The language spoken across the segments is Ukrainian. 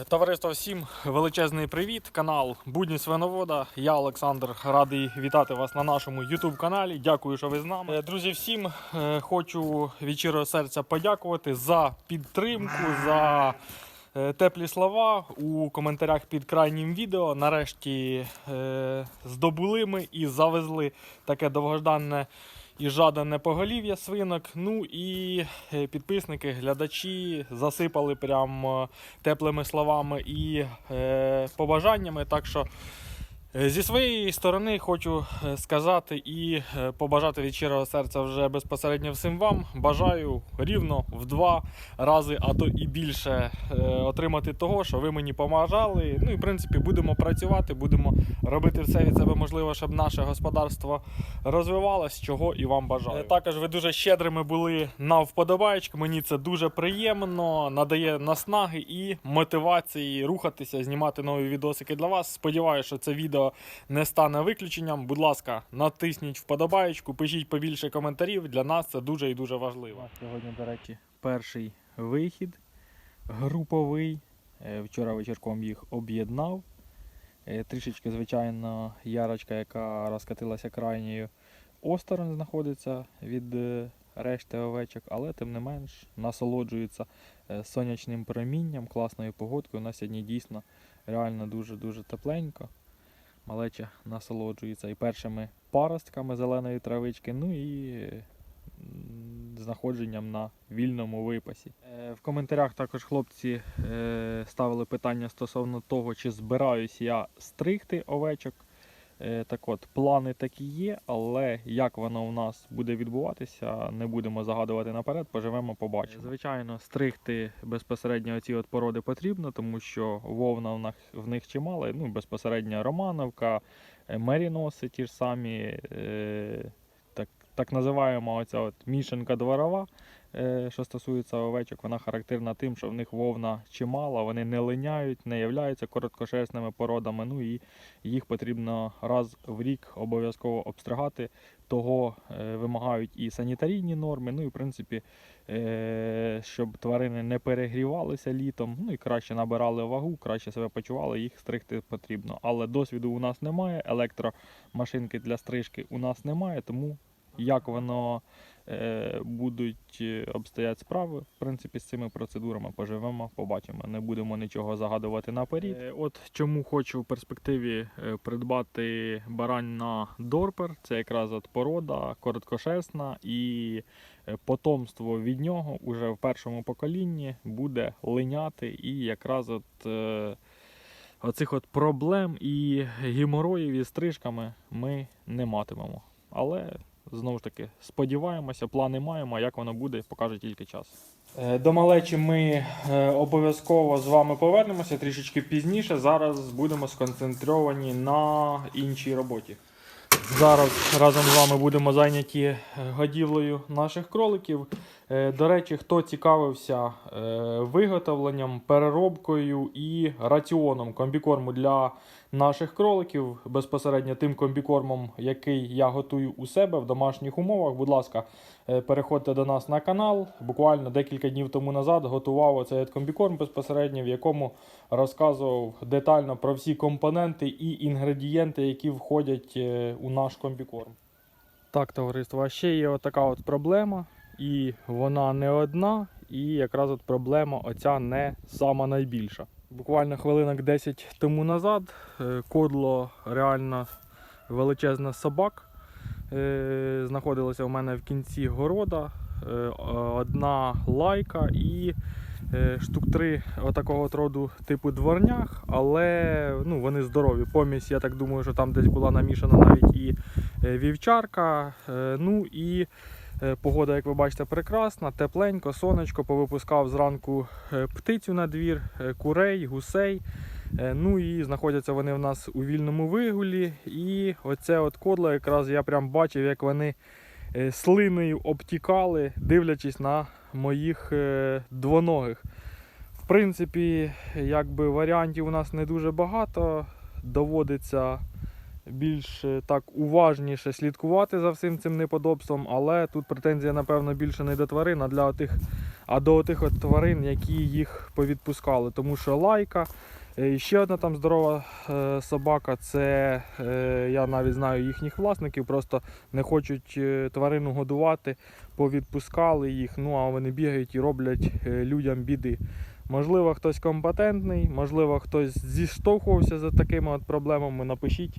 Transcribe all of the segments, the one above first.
Е, Товариство, всім величезний привіт. Канал Будні Свиновода. Я Олександр радий вітати вас на нашому YouTube каналі. Дякую, що ви з нами. Е, Друзі, всім е, хочу від щирого серця подякувати за підтримку, за теплі слова у коментарях під крайнім відео. Нарешті здобули ми і завезли таке довгожданне і жадане поголів'я свинок. Ну і е, підписники, глядачі засипали прям е, теплими словами і е, побажаннями. Так що зі своєї сторони хочу е, сказати і е, побажати від щирого серця вже безпосередньо всім вам. Бажаю рівно в два рази, а то і більше е, отримати того, що ви мені помажали. Ну і в принципі будемо працювати, будемо робити все від себе можливе, щоб наше господарство розвивалось, чого і вам бажаю. Е, Також ви дуже щедрими були на вподобаєчки. Мені це дуже приємно, надає наснаги і мотивації рухатися, знімати нові відосики для вас. Сподіваюся, що це відео не стане виключенням. Будь ласка, натисніть вподобаєчку, пишіть побільше коментарів. Для нас це дуже і дуже важливо. Сьогодні, до речі, перший вихід груповий. Е, Вчора вечірком їх об'єднав. Е, Трішечки, звичайно, ярочка, яка розкатилася крайньою, осторонь знаходиться від е, решти овечок, але тим не менш насолоджується сонячним промінням, класною погодкою. У нас сьогодні дійсно реально дуже-дуже тепленько. Малеча насолоджується і першими паростками зеленої травички, ну і знаходженням на вільному випасі. Е, В коментарях також хлопці е, ставили питання стосовно того, чи збираюсь я стригти овечок. Е, Так от, плани такі є, але як воно у нас буде відбуватися, не будемо загадувати наперед, поживемо, побачимо. Звичайно, стригти безпосередньо ці от породи потрібно, тому що вовна в них, в них чимало. Ну, безпосередньо Романовка, е, меріноси ті ж самі, е, так, називаємо оця от мішанка дворова. е, Що стосується овечок, вона характерна тим, що в них вовна чимала, вони не линяють, не являються короткошерстними породами. Ну і їх потрібно раз в рік обов'язково обстригати. Того е, вимагають і санітарійні норми. Ну і в принципі, е, щоб тварини не перегрівалися літом, ну і краще набирали вагу, краще себе почували, їх стригти потрібно. Але досвіду у нас немає, електромашинки для стрижки у нас немає, тому як воно е, будуть е, обстоять справи, в принципі, з цими процедурами поживемо, побачимо. Не будемо нічого загадувати наперед. Е, от чому хочу в перспективі придбати барань на Дорпер. Це якраз от порода короткошерстна і потомство від нього уже в першому поколінні буде линяти і якраз от. Оцих от проблем і геморроїв із стрижками ми не матимемо. Але знову ж таки сподіваємося, плани маємо, а як воно буде, покаже тільки час. Е, До малечі ми е, обов'язково з вами повернемося трішечки пізніше. Зараз будемо сконцентровані на іншій роботі. Зараз разом з вами будемо зайняті е, годівлею наших кроликів. Е, До речі, хто цікавився е, виготовленням, переробкою і раціоном комбікорму для наших кроликів, безпосередньо тим комбікормом, який я готую у себе в домашніх умовах, будь ласка, е, переходьте до нас на канал. Буквально декілька днів тому назад готував оцей комбікорм безпосередньо, в якому розказував детально про всі компоненти і інгредієнти, які входять у наш комбікорм. Так, товариство, а ще є отака от проблема, і вона не одна, і якраз от проблема оця не сама найбільша. Буквально хвилинок 10 тому назад е, кодло реально величезна собак. е, Знаходилося у мене в кінці города. е, Одна лайка і штук три отакого от роду типу дворнях, але ну, вони здорові. Помість, я так думаю, що там десь була намішана навіть і вівчарка. Ну і погода, як ви бачите, прекрасна, тепленько, сонечко, повипускав зранку е, птицю на двір, е, курей, гусей. Е, Ну і знаходяться вони в нас у вільному вигулі. І оце от кодло якраз я прям бачив, як вони е, слиною обтікали, дивлячись на моїх е, двоногих. В принципі, якби варіантів у нас не дуже багато. Доводиться більш е, так уважніше слідкувати за всім цим неподобством, але тут претензія, напевно, більше не до тварин, а для тих, а до тих от тварин, які їх повідпускали. Тому що лайка. е, І ще одна там здорова е, собака, це я навіть знаю їхніх власників, просто не хочуть тварину годувати, повідпускали їх, ну а вони бігають і роблять людям біди. Можливо, хтось компетентний, можливо, хтось зіштовхувався за такими от проблемами. Напишіть,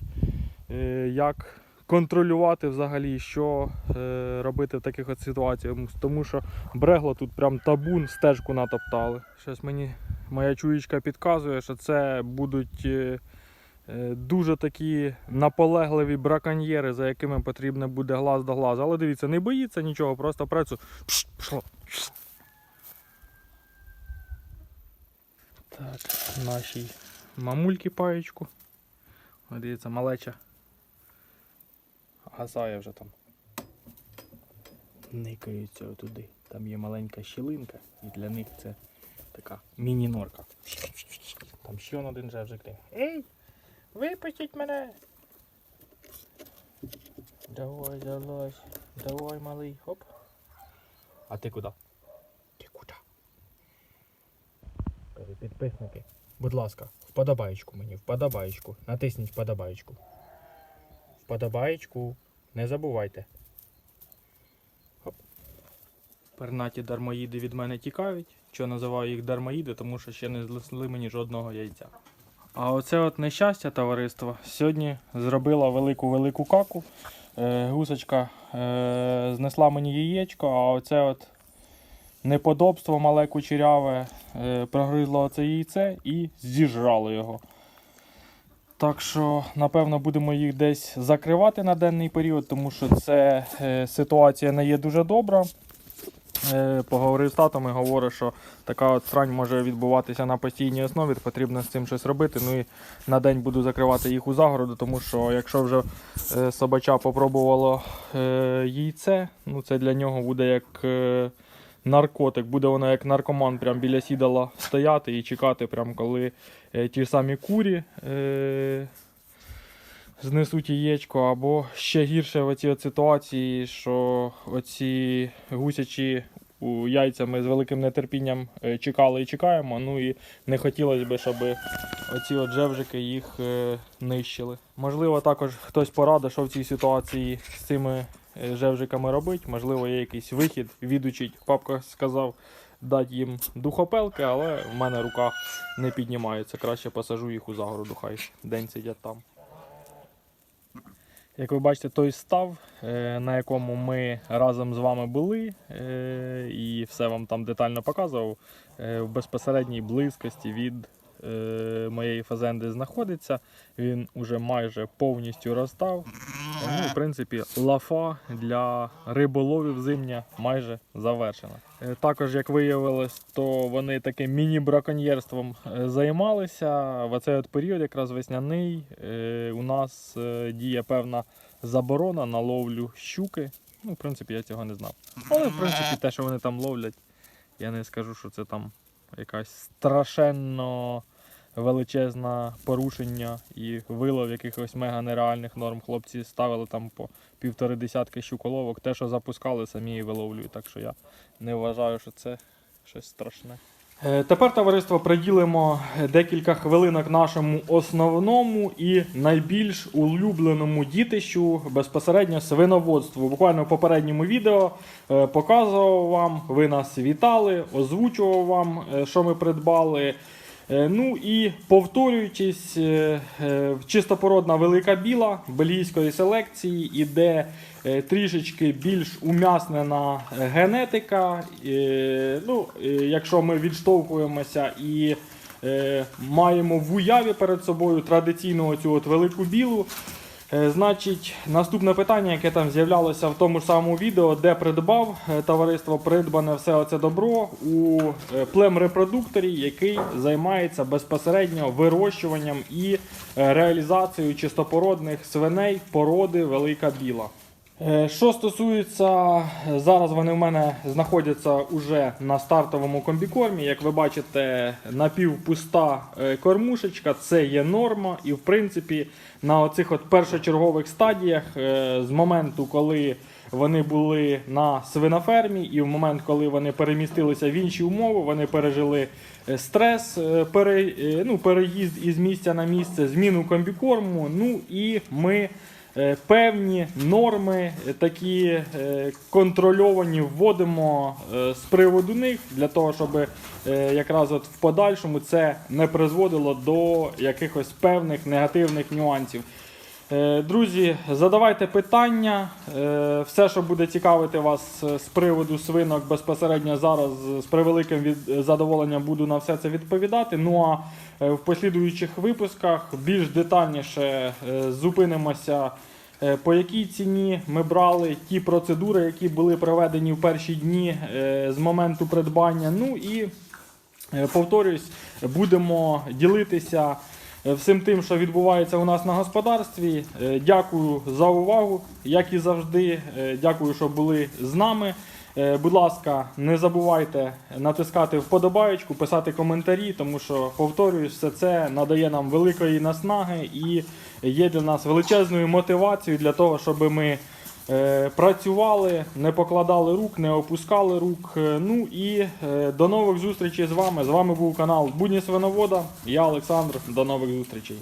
як контролювати взагалі, що е, робити в таких от ситуаціях. Тому що брегло тут прям табун, стежку натоптали. Щось мені моя чуєчка підказує, що це будуть е, е, дуже такі наполегливі браконьєри, за якими потрібно буде глаз до глазу. Але дивіться, не боїться нічого, просто працю. Так, нашій мамульки паєчку. Дивіться, малеча. Гасає вже там. Никаються туди. Там є маленька щілинка, і для них це така міні-норка. Там ще он один жевжик. Ей! Випустіть мене! Давай, залазь. Давай, малий, хоп. А ти куди? Ти куди? Підписники. Будь ласка, вподобаєчку мені, вподобаєчку. Натисніть вподобаєчку. Вподобаєчку. Не забувайте. Пернаті дармоїди від мене тікають. Що називаю їх дармоїди, тому що ще не знесли мені жодного яйця. А оце от нещастя, товариство, сьогодні зробила велику-велику каку. Е, гусочка е, знесла мені яєчко, а оце от неподобство мале кучеряве е, прогризло оце яйце і зіжрало його. Так що, напевно, будемо їх десь закривати на денний період, тому що це е, ситуація не є дуже добра. Е, поговорив з татом і говорить, що така от срань може відбуватися на постійній основі, потрібно з цим щось робити. Ну і на день буду закривати їх у загороду, тому що якщо вже е, собача попробувало е, яйце, ну це для нього буде як е, наркотик, буде воно як наркоман прям біля сідала стояти і чекати, прям коли ті ж самі курі. Е, Знесуть яєчко, або ще гірше в оцій от ситуації, що оці гусячі у яйця ми з великим нетерпінням е, чекали і чекаємо. Ну і не хотілося б, щоб оці от жевжики їх е, нищили. Можливо, також хтось порадить, що в цій ситуації з цими е, жевжиками робити. Можливо, є якийсь вихід, відучить. Папка сказав дати їм духопелки, але в мене рука не піднімається. Краще посажу їх у загороду, хай день сидять там. Як ви бачите, той став, е, на якому ми разом з вами були, е, і все вам там детально показував, е, в безпосередній близькості від моєї фазенди знаходиться. Він уже майже повністю розстав. Ну, в принципі, лафа для риболовів зимня майже завершена. Е, Також, як виявилось, то вони таким міні-браконьєрством е, займалися. В оцей от період, якраз весняний, е, у нас діє певна заборона на ловлю щуки. Ну, в принципі, я цього не знав. Але, в принципі, те, що вони там ловлять, я не скажу, що це там якась страшенно величезне порушення і вилов якихось мега нереальних норм. Хлопці ставили там по півтори десятки щуколовок. Те, що запускали, самі і виловлюють. Так що я не вважаю, що це щось страшне. Е, Тепер, товариство, приділимо декілька хвилинок нашому основному і найбільш улюбленому дітищу безпосередньо свиноводству. Буквально в попередньому відео е, показував вам, ви нас вітали, озвучував вам, е, що ми придбали. Е, Ну і повторюючись, е, е, чистопородна велика біла бельгійської селекції іде трішечки більш ум'яснена генетика. Ну, якщо ми відштовхуємося і маємо в уяві перед собою традиційну оцю от велику білу. Е, Значить, наступне питання, яке там з'являлося в тому ж самому відео, де придбав е, товариство придбане все оце добро у е, племрепродукторі, який займається безпосередньо вирощуванням і реалізацією чистопородних свиней породи Велика Біла. Е, Що стосується, зараз вони в мене знаходяться уже на стартовому комбікормі. Як ви бачите, напівпуста е, кормушечка, це є норма. І в принципі на оцих от першочергових стадіях, е, з моменту, коли вони були на свинофермі, і в момент, коли вони перемістилися в інші умови, вони пережили стрес, пере, ну, переїзд із місця на місце, зміну комбікорму. Ну і ми певні норми е, такі е, контрольовані вводимо е, з приводу них для того, щоб е, якраз от в подальшому це не призводило до якихось певних негативних нюансів. Е, Друзі, задавайте питання. Е, Все, що буде цікавити вас е, з приводу свинок, безпосередньо зараз е, з превеликим задоволенням буду на все це відповідати. Ну а е, в послідуючих випусках більш детальніше е, зупинимося, е, по якій ціні ми брали ті процедури, які були проведені в перші дні е, з моменту придбання. Ну і Е, Повторюсь, будемо ділитися е, всім тим, що відбувається у нас на господарстві. Е, Дякую за увагу, як і завжди. Е, Дякую, що були з нами. Е, Будь ласка, не забувайте натискати вподобаєчку, писати коментарі, тому що повторюсь, все це надає нам великої наснаги і є для нас величезною мотивацією для того, щоб ми Е, Працювали, не покладали рук, не опускали рук. Е, Ну і до нових зустрічей з вами. З вами був канал Будні Свиновода. Я Олександр. До нових зустрічей.